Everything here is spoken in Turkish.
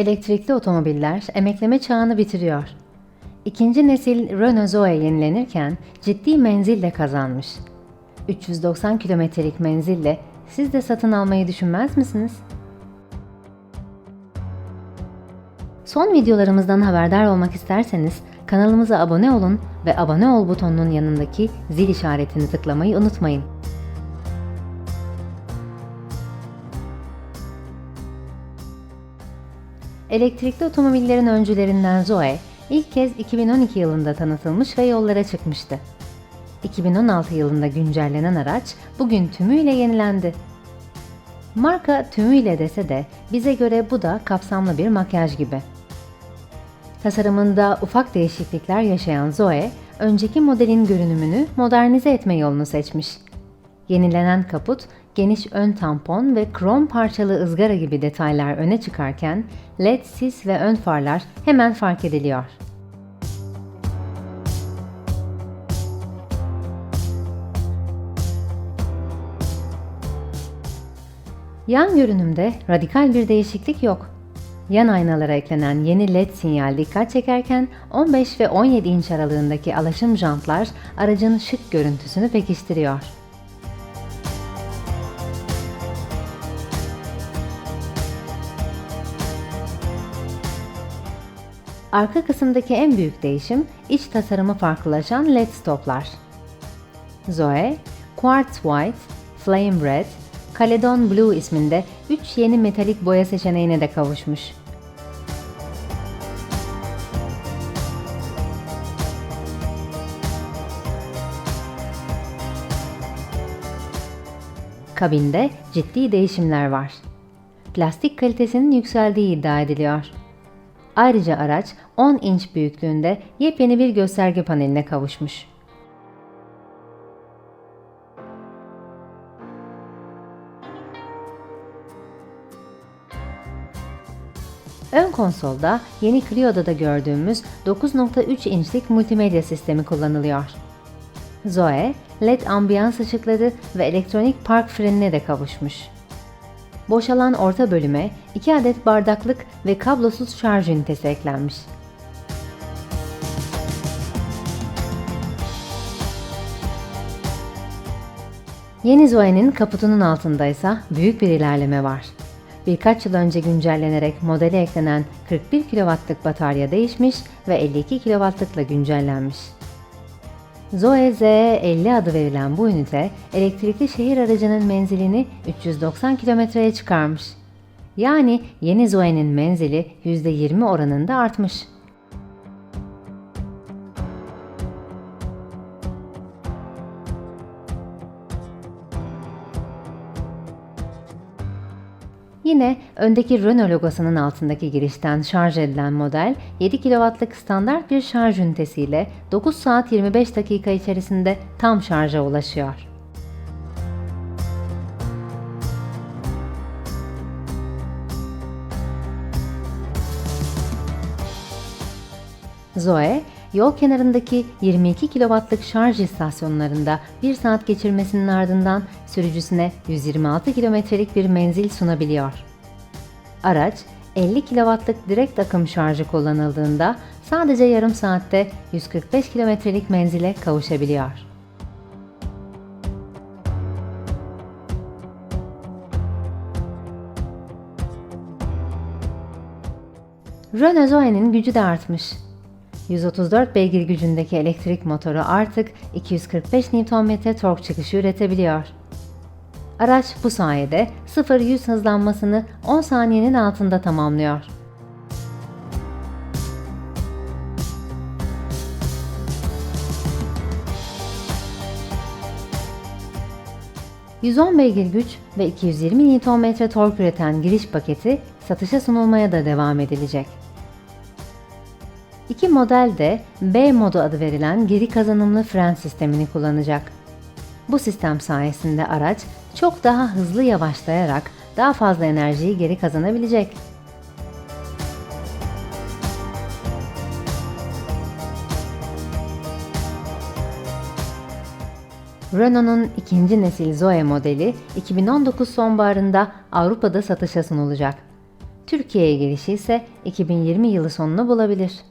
Elektrikli otomobiller emekleme çağını bitiriyor. İkinci nesil Renault Zoe yenilenirken ciddi menzil de kazanmış. 390 kilometrelik menzille siz de satın almayı düşünmez misiniz? Son videolarımızdan haberdar olmak isterseniz kanalımıza abone olun ve abone ol butonunun yanındaki zil işaretini tıklamayı unutmayın. Elektrikli otomobillerin öncülerinden Zoe ilk kez 2012 yılında tanıtılmış ve yollara çıkmıştı. 2016 yılında güncellenen araç bugün tümüyle yenilendi. Marka tümüyle dese de bize göre bu da kapsamlı bir makyaj gibi. Tasarımında ufak değişiklikler yaşayan Zoe, önceki modelin görünümünü modernize etme yolunu seçmiş. Yenilenen kaput, geniş ön tampon ve krom parçalı ızgara gibi detaylar öne çıkarken LED sis ve ön farlar hemen fark ediliyor. Yan görünümde radikal bir değişiklik yok. Yan aynalara eklenen yeni LED sinyal dikkat çekerken 15 ve 17 inç aralığındaki alaşım jantlar aracın şık görüntüsünü pekiştiriyor. Arka kısımdaki en büyük değişim iç tasarımı farklılaşan LED stoplar. Zoe, Quartz White, Flame Red, Caledon Blue isminde 3 yeni metalik boya seçeneğine de kavuşmuş. Kabinde ciddi değişimler var. Plastik kalitesinin yükseldiği iddia ediliyor. Ayrıca araç 10 inç büyüklüğünde yepyeni bir gösterge paneline kavuşmuş. Ön konsolda yeni Clio'da da gördüğümüz 9.3 inçlik multimedya sistemi kullanılıyor. Zoe, LED ambiyans ışıkları ve elektronik park frenine de kavuşmuş. Boşalan orta bölüme 2 adet bardaklık ve kablosuz şarj ünitesi eklenmiş. Yeni Zoe'nin kaputunun altında ise büyük bir ilerleme var. Birkaç yıl önce güncellenerek modele eklenen 41 kW'lık batarya değişmiş ve 52 kW'lıkla güncellenmiş. Zoe ZE50 adı verilen bu ünite elektrikli şehir aracının menzilini 390 kilometreye çıkarmış. Yani yeni Zoe'nin menzili %20 oranında artmış. Yine öndeki Renault logosunun altındaki girişten şarj edilen model 7 kW'lık standart bir şarj ünitesiyle 9 saat 25 dakika içerisinde tam şarja ulaşıyor. Zoe, yol kenarındaki 22 kW'lık şarj istasyonlarında 1 saat geçirmesinin ardından sürücüsüne 126 kilometrelik bir menzil sunabiliyor. Araç 50 kW'lık direkt akım şarjı kullanıldığında sadece yarım saatte 145 kilometrelik menzile kavuşabiliyor. Renault Zoe'nin gücü de artmış. 134 beygir gücündeki elektrik motoru artık 245 Nm tork çıkışı üretebiliyor. Araç bu sayede 0-100 hızlanmasını 10 saniyenin altında tamamlıyor. ...110 beygir güç ve 220 Nm tork üreten giriş paketi satışa sunulmaya da devam edilecek. İki model de B modu adı verilen geri kazanımlı fren sistemini kullanacak. Bu sistem sayesinde araç çok daha hızlı yavaşlayarak daha fazla enerjiyi geri kazanabilecek. Renault'un ikinci nesil Zoe modeli 2019 sonbaharında Avrupa'da satışa sunulacak. Türkiye'ye gelişi ise 2020 yılı sonunu bulabilir.